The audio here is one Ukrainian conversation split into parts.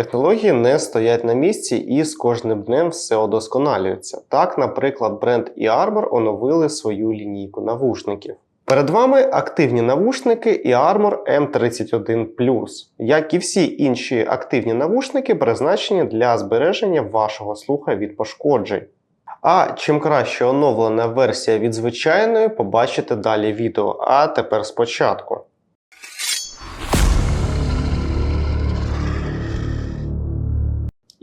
Технології не стоять на місці і з кожним днем все удосконалюється. Так, наприклад, бренд eArmor оновили свою лінійку навушників. Перед вами активні навушники eArmor M31 Як і всі інші активні навушники, призначені для збереження вашого слуха від пошкоджень. А чим краще оновлена версія від звичайної, побачите далі відео. А тепер спочатку.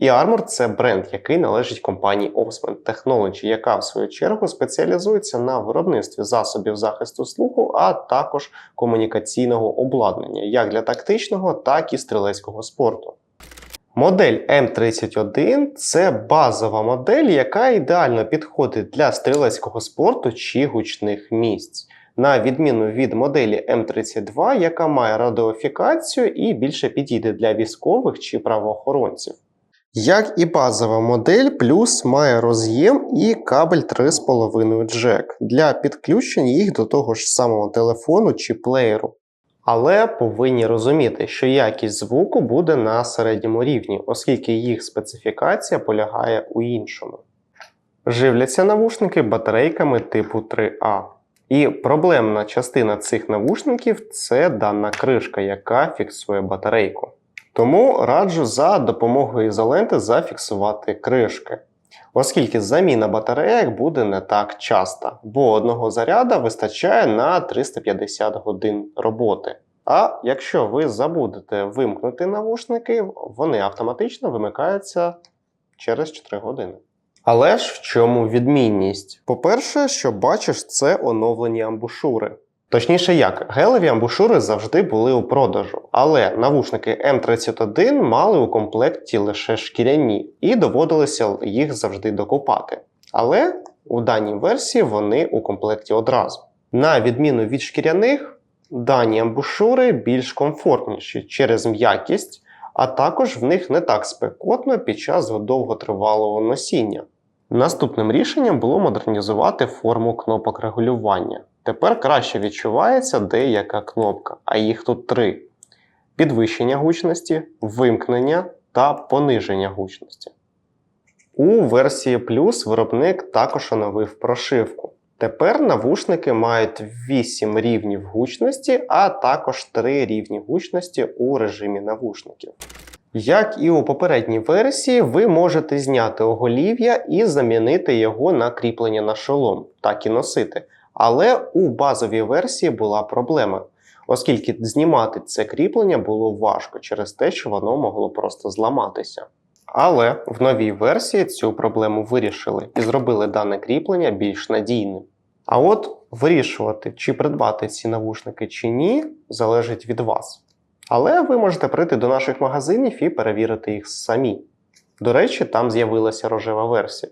eArmor – це бренд, який належить компанії Osman Technology, яка в свою чергу спеціалізується на виробництві засобів захисту слуху, а також комунікаційного обладнання як для тактичного, так і стрілецького спорту. Модель М31 це базова модель, яка ідеально підходить для стрілецького спорту чи гучних місць. На відміну від моделі М32, яка має радіофікацію і більше підійде для військових чи правоохоронців. Як і базова модель, плюс має роз'єм і кабель 3,5 джек для підключення їх до того ж самого телефону чи плеєру. Але повинні розуміти, що якість звуку буде на середньому рівні, оскільки їх специфікація полягає у іншому. Живляться навушники батарейками типу 3А. І проблемна частина цих навушників це дана кришка, яка фіксує батарейку. Тому раджу за допомогою ізоленти зафіксувати кришки, оскільки заміна батареїк буде не так часто, бо одного заряда вистачає на 350 годин роботи. А якщо ви забудете вимкнути навушники, вони автоматично вимикаються через 4 години. Але ж в чому відмінність? По-перше, що бачиш, це оновлені амбушури. Точніше як, гелеві амбушури завжди були у продажу, але навушники М31 мали у комплекті лише шкіряні і доводилося їх завжди докупати. Але у даній версії вони у комплекті одразу. На відміну від шкіряних, дані амбушури більш комфортніші через м'якість, а також в них не так спекотно під час довготривалого носіння. Наступним рішенням було модернізувати форму кнопок регулювання. Тепер краще відчувається деяка кнопка, а їх тут три: підвищення гучності, вимкнення та пониження гучності. У версії Plus виробник також оновив прошивку. Тепер навушники мають 8 рівнів гучності, а також 3 рівні гучності у режимі навушників. Як і у попередній версії, ви можете зняти оголів'я і замінити його на кріплення на шолом, так і носити. Але у базовій версії була проблема, оскільки знімати це кріплення було важко через те, що воно могло просто зламатися. Але в новій версії цю проблему вирішили і зробили дане кріплення більш надійним. А от вирішувати, чи придбати ці навушники чи ні, залежить від вас. Але ви можете прийти до наших магазинів і перевірити їх самі. До речі, там з'явилася рожева версія.